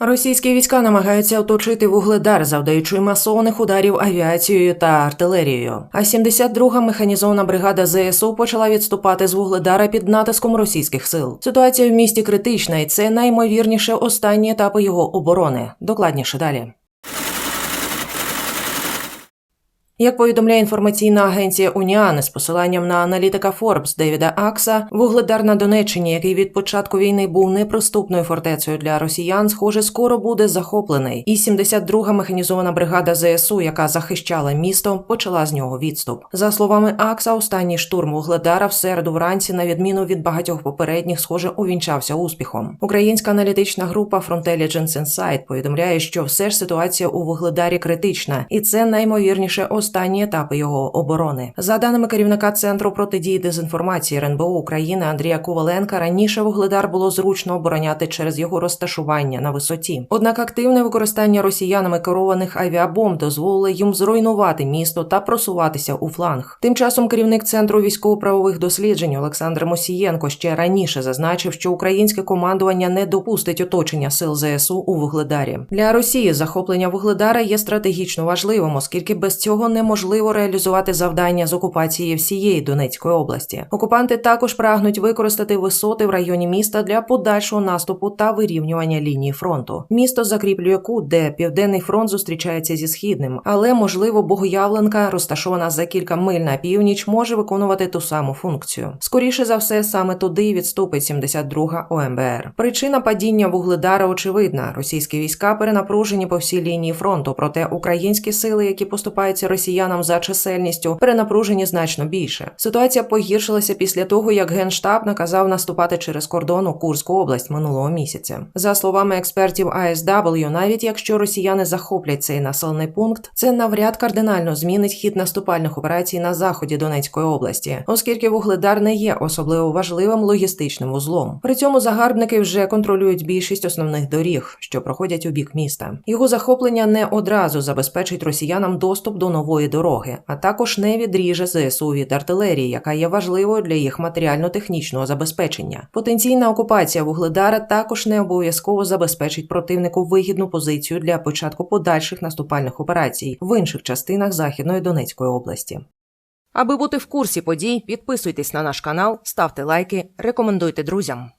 Російські війська намагаються оточити вугледар, завдаючи масованих ударів авіацією та артилерією. А 72-га механізована бригада ЗСУ почала відступати з вугледара під натиском російських сил. Ситуація в місті критична, і це наймовірніше останні етапи його оборони. Докладніше далі. Як повідомляє інформаційна агенція Уніани з посиланням на аналітика Форбс Девіда Акса, вугледар на Донеччині, який від початку війни був неприступною фортецею для росіян, схоже, скоро буде захоплений. І 72-га механізована бригада ЗСУ, яка захищала місто, почала з нього відступ. За словами Акса, останній штурм вугледара в середу вранці, на відміну від багатьох попередніх, схоже, увінчався успіхом. Українська аналітична група Frontelligence Insight повідомляє, що все ж ситуація у вугледарі критична, і це наймовірніше останні етапи його оборони. За даними керівника центру протидії дезінформації РНБО України Андрія Коваленка, раніше вугледар було зручно обороняти через його розташування на висоті. Однак активне використання росіянами керованих авіабомб дозволило їм зруйнувати місто та просуватися у фланг. Тим часом керівник центру військово-правових досліджень Олександр Мосієнко ще раніше зазначив, що українське командування не допустить оточення сил ЗСУ у вугледарі. Для Росії захоплення вугледара є стратегічно важливим, оскільки без цього неможливо реалізувати завдання з окупації всієї Донецької області. Окупанти також прагнуть використати висоти в районі міста для подальшого наступу та вирівнювання лінії фронту. Місто закріплює кут, де південний фронт зустрічається зі східним, але можливо Богоявленка, розташована за кілька миль на північ, може виконувати ту саму функцію. Скоріше за все, саме туди відступить 72-га ОМБР. Причина падіння вугледара очевидна: російські війська перенапружені по всій лінії фронту, проте українські сили, які поступаються росіянам за чисельністю, перенапружені значно більше. Ситуація погіршилася після того, як генштаб наказав наступати через кордон у Курську область минулого місяця. За словами експертів ASW, навіть якщо росіяни захоплять цей населений пункт, це навряд кардинально змінить хід наступальних операцій на заході Донецької області, оскільки вугледар не є особливо важливим логістичним узлом. При цьому загарбники вже контролюють більшість основних доріг, що проходять у бік міста. Його захоплення не одразу забезпечить росіянам доступ до нової дороги, а також не відріже ЗСУ від артилерії, яка є важливою для їх матеріально-технічного забезпечення. Потенційна окупація вугледара також не обов'язково забезпечить противнику вигідну позицію для початку подальших наступальних операцій в інших частинах Західної Донецької області. Аби бути в курсі подій, підписуйтесь на наш канал, ставте лайки, рекомендуйте друзям.